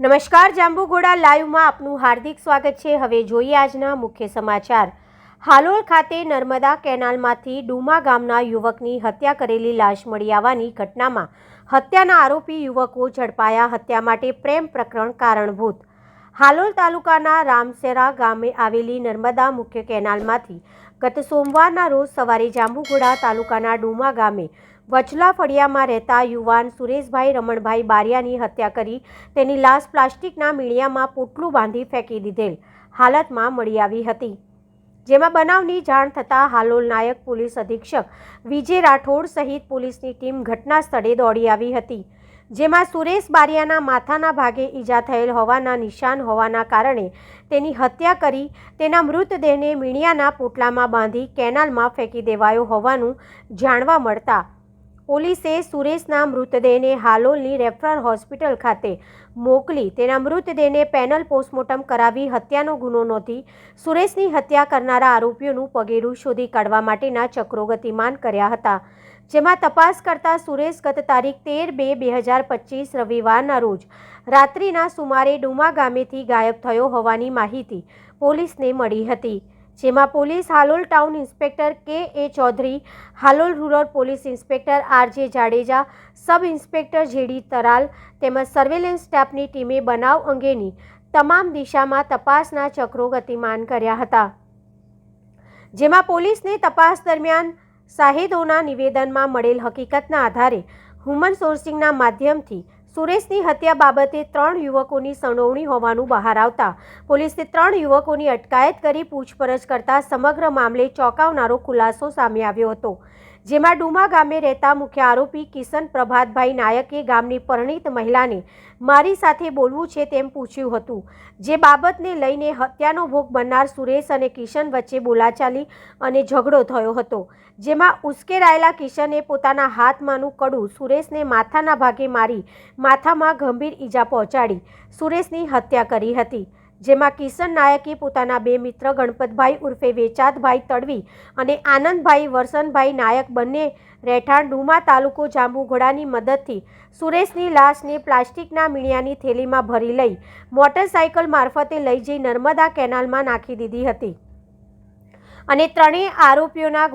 નમસ્કાર, જાંબુઘોડા લાઈવમાં આપનું હાર્દિક સ્વાગત છે. હવે જોઈએ આજના મુખ્ય સમાચાર. હાલોલ ખાતે નર્મદા કેનાલમાંથી ડુમા ગામના યુવકની હત્યા કરેલી લાશ મળી આવવાની ઘટનામાં હત્યાના આરોપી યુવકો ઝડપાયા. હત્યા માટે પ્રેમ પ્રકરણ કારણભૂત. હાલોલ તાલુકાના રામસેરા ગામે આવેલી નર્મદા મુખ્ય કેનાલમાંથી ગત સોમવારના રોજ સવારે જાંબુઘોડા તાલુકાના ડુમા ગામે વચલા ફળિયામાં રહેતા યુવાન સુરેશભાઈ રમણભાઈ બારિયાની હત્યા કરી તેની લાશ પ્લાસ્ટિકના મીડિયામાં પોટલું બાંધી ફેંકી દીધેલ હાલતમાં મળી આવી હતી. જેમાં બનાવની જાણ થતાં હાલોલ નાયક પોલીસ અધિક્ષક વિજય રાઠોડ સહિત પોલીસની ટીમ ઘટના સ્થળે દોડી આવી હતી. જેમાં સુરેશ બારિયાના માથાના ભાગે ઈજા થયેલ હોવાના નિશાન હોવાના કારણે તેની હત્યા કરી તેના મૃતદેહને મીણિયાના પોટલામાં બાંધી કેનાલમાં ફેંકી દેવાયો હોવાનું જાણવા મળતા પોલીસે સુરેશના મૃતદેહને હાલોલની રેફરલ હોસ્પિટલ ખાતે મોકલી તેના મૃતદેહને પેનલ પોસ્ટમોર્ટમ કરાવી હત્યાનો ગુનો નોંધી સુરેશની હત્યા કરનારા આરોપીઓનું પગેરું શોધી કાઢવા માટેના ચક્રો ગતિમાન કર્યા હતા. જેમાં તપાસ કરતા સુરેશ ગત તારીખ તેર બે બે હજાર પચીસ રવિવારના રોજ રાત્રિના સુમારે ડુમા ગામેથી ગાયબ થયો હોવાની માહિતી પોલીસને મળી હતી. જેમાં police Halol town inspector K A Chaudhary, Halol rural police inspector R J Jadeja, sub inspector J D Taral તેમજ સર્વેલન્સ સ્ટાફની ટીમે બનાવ અંગેની તમામ દિશામાં તપાસના ચક્રો ગતિમાન કર્યા હતા. જેમાં પોલીસને તપાસ દરમિયાન સાહેદોના નિવેદનમાં મળેલ હકીકતના આધારે હ્યુમન સોર્સિંગના માધ્યમથી સુરેશની હત્યા બાબતે ત્રણ યુવકોની સંડોવણી હોવાનું બહાર આવતા પોલીસે ત્રણ યુવકોની અટકાયત કરી પૂછપરછ કરતા સમગ્ર મામલે ચોંકાવનારો ખુલાસો સામે આવ્યો હતો. જેમાં ડુમા ગામે રહેતા મુખ્ય આરોપી કિશન પ્રભાતભાઈ નાયકે ગામની પરણિત મહિલાને મારી સાથે બોલવું છે તેમ પૂછ્યું હતું. જે બાબતને લઈને હત્યાનો ભોગ બનનાર સુરેશ અને કિશન વચ્ચે બોલાચાલી અને ઝઘડો થયો હતો, જેમાં ઉશ્કેરાયેલા કિશને પોતાના હાથમાંનું કડું સુરેશને માથાના ભાગે મારી માથામાં ગંભીર ઈજા પહોંચાડી, સુરેશની હત્યા કરી હતી. જેમાં કિશન નાયકે પોતાના બે મિત્ર ગણપતભાઈ ઉર્ફે વેચાતભાઈ તડવી અને આનંદભાઈ વરસનભાઈ નાયક બંને રહેઠાણ ડુમા તાલુકો જાંબુઘોડાની મદદથી સુરેશની લાશને પ્લાસ્ટિકના મીણિયાની થેલીમાં ભરી લઈ મોટરસાયકલ મારફતે લઈ જઈ નર્મદા કેનાલમાં નાખી દીધી હતી. અને ત્રણેય આરોપીઓના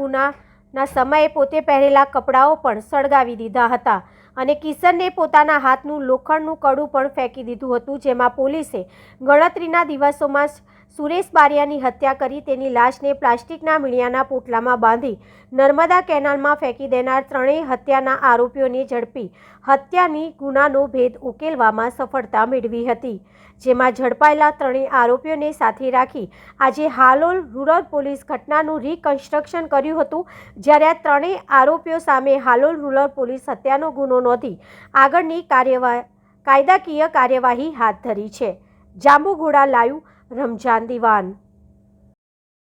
ગુનાના સમયે પોતે પહેરેલા કપડાઓ પણ સળગાવી દીધા હતા અને કિશનને પોતાના હાથનું લોખંડનું કડું પણ ફેંકી દીધું હતું, જેમાં પોલીસે ગણતરીના દિવસોમાં સુરેશ બારિયાની હત્યા કરી તેની લાશને પ્લાસ્ટિકના મીણિયાના પોટલામાં બાંધી નર્મદા કેનાલમાં ફેંકી દેનાર ત્રણેય હત્યાના આરોપીઓને ઝડપી હત્યાની ગુનાનો ભેદ ઉકેલવામાં સફળતા મેળવી હતી. જેમાં ઝડપાયેલા ત્રણેય આરોપીઓને સાથે રાખી આજે હાલોલ રૂરલ પોલીસ ઘટનાનું રિકન્સ્ટ્રક્શન કર્યું હતું, જ્યારે આ ત્રણેય આરોપીઓ સામે હાલોલ રૂરલ પોલીસ હત્યાનો ગુનો નોંધી આગળની કાર્યવાહ કાયદાકીય કાર્યવાહી હાથ ધરી છે. જાંબુઘોડા લાઈવ રમજાન દિવાન.